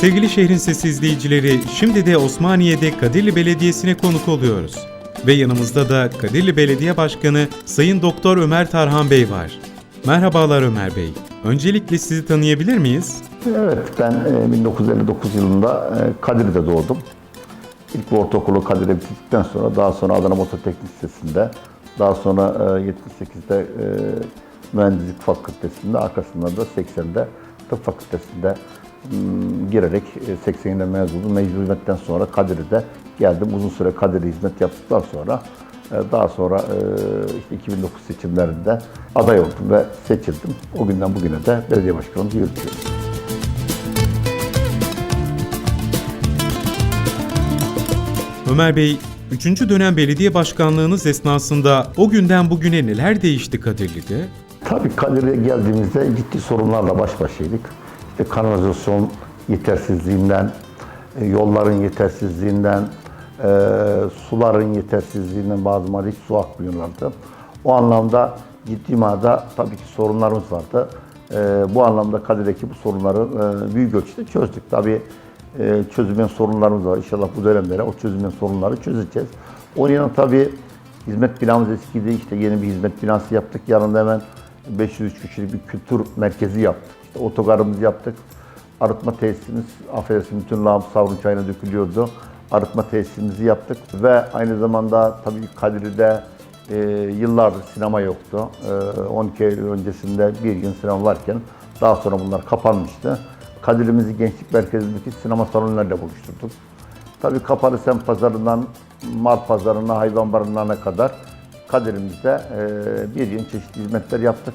Sevgili şehrin sesi izleyicileri, şimdi de Osmaniye'de Kadirli Belediyesi'ne konuk oluyoruz. Ve yanımızda da Kadirli Belediye Başkanı Sayın Doktor Ömer Tarhan Bey var. Merhabalar Ömer Bey. Öncelikle sizi tanıyabilir miyiz? Evet, ben e, 1959 yılında e, Kadir'de doğdum. İlk ortaokulu Kadir'de bitirdikten sonra daha sonra Adana Mototeknik Lisesi'nde, daha sonra e, 78'de e, Mühendislik Fakültesi'nde, arkasından da 80'de Tıp Fakültesi'nde girerek e, 80'de mezun oldum. Mecbur hizmetten sonra Kadir'de geldim. Uzun süre Kadir'de hizmet yaptıktan sonra e, daha sonra e, işte 2009 seçimlerinde aday oldum ve seçildim. O günden bugüne de belediye başkanımızı yürütüyorum. Ömer Bey, 3. dönem belediye başkanlığınız esnasında o günden bugüne neler değişti Kadirli'de? Tabii Kadir'e geldiğimizde ciddi sorunlarla baş başaydık. İşte kanalizasyon yetersizliğinden, e, yolların yetersizliğinden, e, suların yetersizliğinden bazı madde hiç su akmıyorlardı. O anlamda ciddi manada tabii ki sorunlarımız vardı. E, bu anlamda Kadir'deki bu sorunları e, büyük ölçüde çözdük. Tabii e, çözülmeyen sorunlarımız var. İnşallah bu dönemlere o çözülmeyen sorunları çözeceğiz. Onun yanında tabii hizmet binamız eskidi. İşte yeni bir hizmet binası yaptık. Yanında hemen 503 kişilik bir kültür merkezi yaptık. İşte otogarımızı yaptık. Arıtma tesisimiz, affedersin bütün lağım savrun çayına dökülüyordu. Arıtma tesisimizi yaptık ve aynı zamanda tabii Kadirli'de e, yıllardır sinema yoktu. E, 12 Eylül öncesinde bir gün sinema varken daha sonra bunlar kapanmıştı. Kadirli'mizi gençlik merkezindeki sinema salonlarıyla buluşturduk. Tabii Kapalı Semt Pazarı'ndan mal pazarına, hayvan barınağına kadar Kadir'imizde e, bir yıl çeşitli hizmetler yaptık.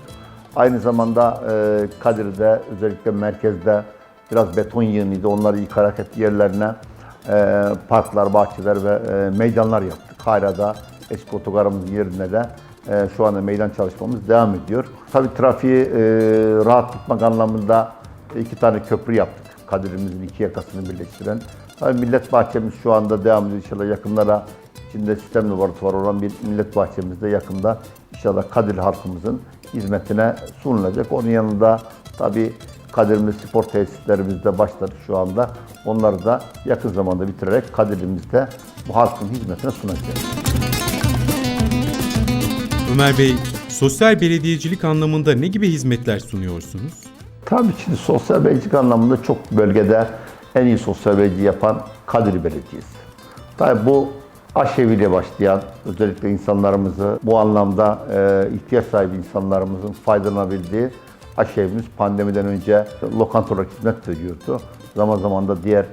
Aynı zamanda e, Kadir'de özellikle merkezde biraz beton yığınıydı. Onları yıkarak hep yerlerine e, parklar, bahçeler ve meydanlar yaptık. Hala da eski otogarımızın yerine de şu anda meydan çalışmamız devam ediyor. Tabii trafiği rahat tutmak anlamında iki tane köprü yaptık. Kadir'imizin iki yakasını birleştiren. Tabii millet bahçemiz şu anda devam ediyor. İnşallah yakınlara içinde sistem laboratuvarı olan bir millet bahçemiz de yakında inşallah Kadir halkımızın hizmetine sunulacak. Onun yanında tabii Kadir'imiz spor tesislerimiz de başladı şu anda. Onları da yakın zamanda bitirerek Kadir'imizde bu halkın hizmetine sunacağız. Ömer Bey, sosyal belediyecilik anlamında ne gibi hizmetler sunuyorsunuz? Tabii şimdi sosyal belediyelik anlamında çok bölgede en iyi sosyal belediye yapan Kadir Belediyesi. Tabii bu aşeviyle başlayan özellikle insanlarımızı bu anlamda e, ihtiyaç sahibi insanlarımızın faydalanabildiği aşevimiz pandemiden önce lokanta olarak hizmet veriyordu. Zaman zaman da diğer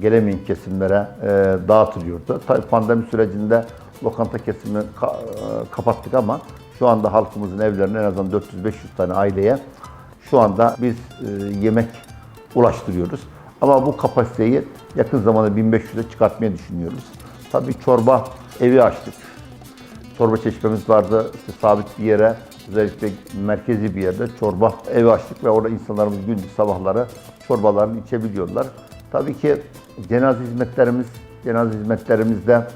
gelemeyen kesimlere e, dağıtılıyordu. Tabii pandemi sürecinde lokanta kesimini ka- e, kapattık ama şu anda halkımızın evlerine en azından 400-500 tane aileye şu anda biz e, yemek ulaştırıyoruz. Ama bu kapasiteyi yakın zamanda 1500'e çıkartmayı düşünüyoruz. Tabii çorba evi açtık. Çorba çeşmemiz vardı. İşte sabit bir yere, özellikle merkezi bir yerde çorba evi açtık ve orada insanlarımız gündüz sabahları çorbalarını içebiliyorlar. Tabii ki cenaze hizmetlerimiz, cenaze hizmetlerimizde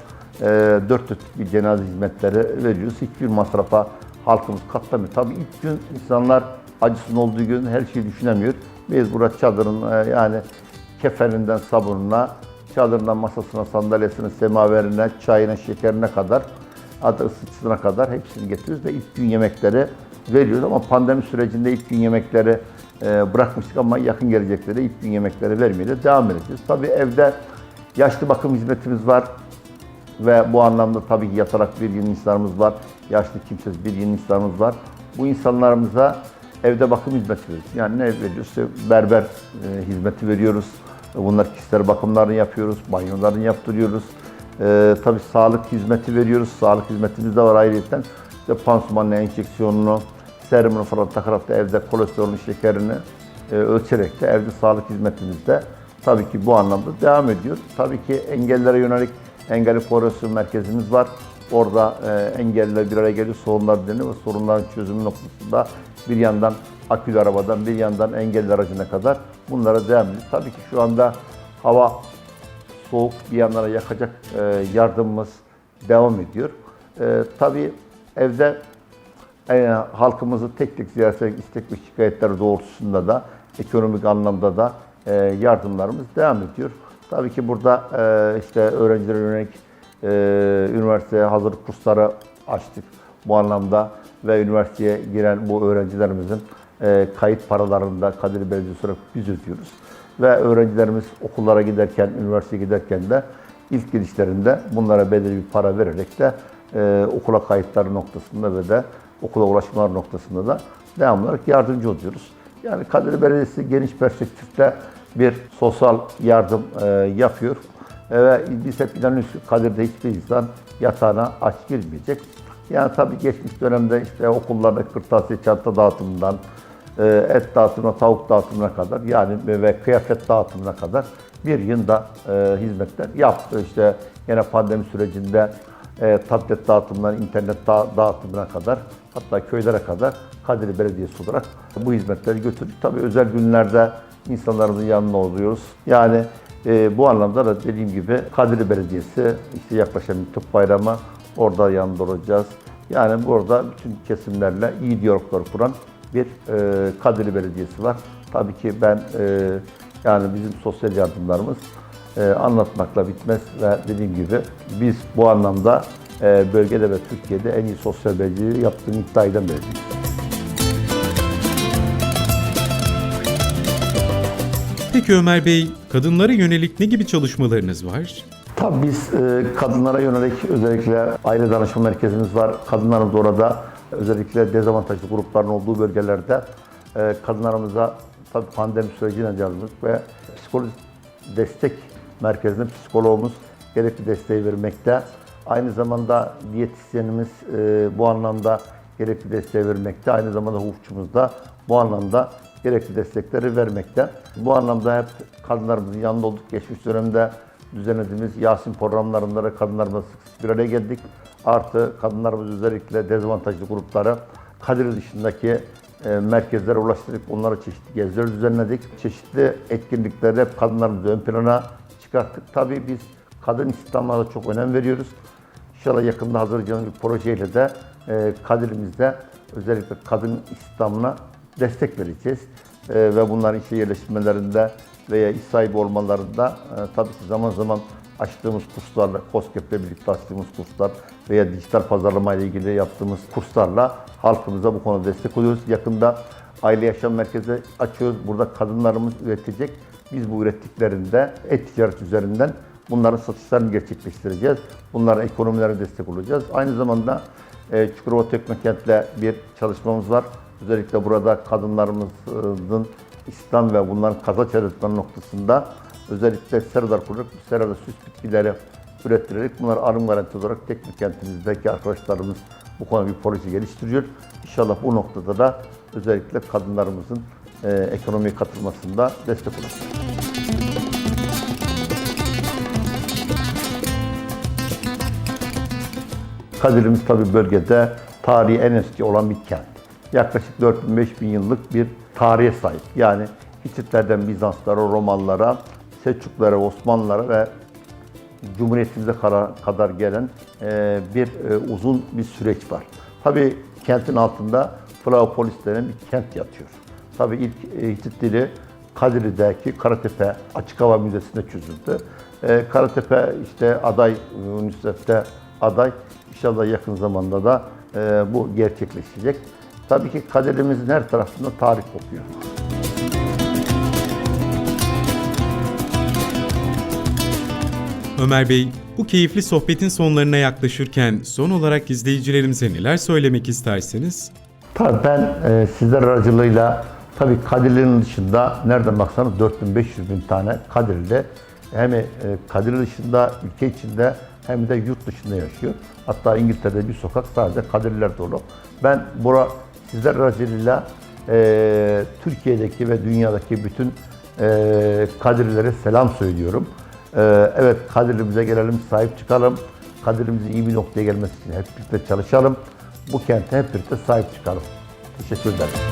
e, dört dörtlük bir cenaze hizmetleri veriyoruz. Hiçbir masrafa halkımız katlamıyor. Tabii ilk gün insanlar acısının olduğu gün her şeyi düşünemiyor. Biz burada çadırın e, yani kefeninden sabununa, çadırından masasına, sandalyesine, semaverine, çayına, şekerine kadar, hatta ısıtısına kadar hepsini getiriyoruz ve ilk gün yemekleri veriyoruz. Ama pandemi sürecinde ilk gün yemekleri e, bırakmıştık ama yakın gelecekte de ilk gün yemekleri vermeye de devam edeceğiz. Tabii evde yaşlı bakım hizmetimiz var ve bu anlamda tabii ki yatarak bir yeni insanlarımız var. Yaşlı kimsesiz bir yeni insanlarımız var. Bu insanlarımıza evde bakım hizmeti veriyoruz. Yani ne veriyoruz? Berber e, hizmeti veriyoruz. Bunlar kişisel bakımlarını yapıyoruz, banyolarını yaptırıyoruz. E, tabii sağlık hizmeti veriyoruz. Sağlık hizmetimiz de var ayrıca. İşte pansumanlı enjeksiyonunu, serumunu falan takarak da evde kolesterolün şekerini e, ölçerek de evde sağlık hizmetimiz de tabii ki bu anlamda devam ediyor. Tabii ki engellere yönelik engelli koordinasyon merkezimiz var. Orada e, engelliler bir araya geliyor, sorunlar dinliyor ve sorunların çözümü noktasında bir yandan akülü arabadan bir yandan engelli aracına kadar bunlara devam ediyor. Tabii ki şu anda hava soğuk bir yanlara yakacak e, yardımımız devam ediyor. E, tabii evde e, halkımızı tek tek ziyaret ederek istek ve şikayetler doğrultusunda da ekonomik anlamda da yardımlarımız devam ediyor. Tabii ki burada işte öğrencilere yönelik üniversiteye hazırlık kursları açtık bu anlamda ve üniversiteye giren bu öğrencilerimizin e, kayıt paralarını da Kadir Belediyesi olarak biz ödüyoruz. Ve öğrencilerimiz okullara giderken, üniversiteye giderken de ilk girişlerinde bunlara belirli bir para vererek de e, okula kayıtları noktasında ve de okula ulaşmalar noktasında da devamlı olarak yardımcı oluyoruz. Yani Kadir Belediyesi geniş perspektifte bir sosyal yardım e, yapıyor. E, ve biz hep inanıyoruz ki Kadir'de hiçbir insan yatağına aç girmeyecek. Yani tabii geçmiş dönemde işte okullarda kırtasiye çanta dağıtımından, et dağıtımına, tavuk dağıtımına kadar yani ve kıyafet dağıtımına kadar bir yılda e, hizmetler yaptı. İşte yine pandemi sürecinde e, tablet dağıtımından internet da- dağıtımına kadar hatta köylere kadar Kadir Belediyesi olarak bu hizmetleri götürdük. Tabii özel günlerde insanlarımızın yanında oluyoruz. Yani e, bu anlamda da dediğim gibi Kadir Belediyesi işte yaklaşan tıp bayramı orada yanında olacağız. Yani burada bütün kesimlerle iyi diyaloglar kuran bir e, Kadir Belediyesi var. Tabii ki ben e, yani bizim sosyal yardımlarımız e, anlatmakla bitmez ve dediğim gibi biz bu anlamda e, bölgede ve Türkiye'de en iyi sosyal belediyeliği yaptığını iddia eden belediyeyiz. Peki Ömer Bey, kadınlara yönelik ne gibi çalışmalarınız var? Tabii biz e, kadınlara yönelik özellikle aile danışma merkezimiz var. Kadınlarımız orada özellikle dezavantajlı grupların olduğu bölgelerde e, kadınlarımıza tabii pandemi sürecine yardımcılık ve psikolojik destek merkezinde psikologumuz gerekli desteği vermekte. Aynı zamanda diyetisyenimiz e, bu anlamda gerekli desteği vermekte. Aynı zamanda hukukçumuz da bu anlamda gerekli destekleri vermekte. Bu anlamda hep kadınlarımızın yanında olduk. Geçmiş dönemde düzenlediğimiz Yasin programlarında da kadınlarımızla sık sık bir araya geldik. Artı kadınlarımız özellikle dezavantajlı grupları Kadir dışındaki e, merkezlere ulaştırdık. Onlara çeşitli geziler düzenledik. Çeşitli etkinliklerde hep kadınlarımızı ön plana çıkarttık. Tabii biz kadın istihdamına da çok önem veriyoruz. İnşallah yakında hazırlayacağımız bir projeyle de e, Kadir'imizde özellikle kadın istihdamına destek vereceğiz. E, ve bunların işe yerleştirmelerinde veya iş sahibi olmalarında e, tabii ki zaman zaman açtığımız kurslarla, COSGAP'le birlikte açtığımız kurslar veya dijital pazarlama ile ilgili yaptığımız kurslarla halkımıza bu konuda destek oluyoruz. Yakında aile yaşam merkezi açıyoruz. Burada kadınlarımız üretecek. Biz bu ürettiklerinde et ticaret üzerinden bunların satışlarını gerçekleştireceğiz. Bunların ekonomilerine destek olacağız. Aynı zamanda e, Çukurova Teknokent'le bir çalışmamız var. Özellikle burada kadınlarımızın İslam ve bunların kaza çalışmaları noktasında özellikle seralar kurarak serada süs bitkileri ürettirerek bunları arım garanti olarak Teknokent'imizdeki arkadaşlarımız bu konuda bir proje geliştiriyor. İnşallah bu noktada da özellikle kadınlarımızın e, ekonomiye katılmasında destek olacak. Kadirimiz tabi bölgede tarihi en eski olan bir kent. Yaklaşık 4000-5000 yıllık bir tarihe sahip. Yani Hititlerden Bizanslara, Romalılara, Selçuklara, Osmanlılara ve Cumhuriyetimize kadar gelen e, bir e, uzun bir süreç var. Tabi kentin altında Flavopolis denen bir kent yatıyor. Tabi ilk e, Hitit dili Kadirli'deki Karatepe Açık Hava Müzesi'nde çözüldü. Karatepe işte aday, UNICEF'te aday. İnşallah yakın zamanda da bu gerçekleşecek. Tabii ki kaderimizin her tarafında tarih kopuyor. Ömer Bey, bu keyifli sohbetin sonlarına yaklaşırken son olarak izleyicilerimize neler söylemek isterseniz? Tabii ben e, sizler aracılığıyla tabii Kadirli'nin dışında nereden baksanız 4500 bin tane Kadirli hem e, Kadirli dışında ülke içinde hem de yurt dışında yaşıyor. Hatta İngiltere'de bir sokak sadece Kadirliler dolu. Ben bura sizler aracılığıyla e, Türkiye'deki ve dünyadaki bütün e, Kadirlilere selam söylüyorum. E, evet Kadirli'mize gelelim, sahip çıkalım. Kadirlimizin iyi bir noktaya gelmesi için hep birlikte çalışalım. Bu kente hep birlikte sahip çıkalım. Teşekkür ederim.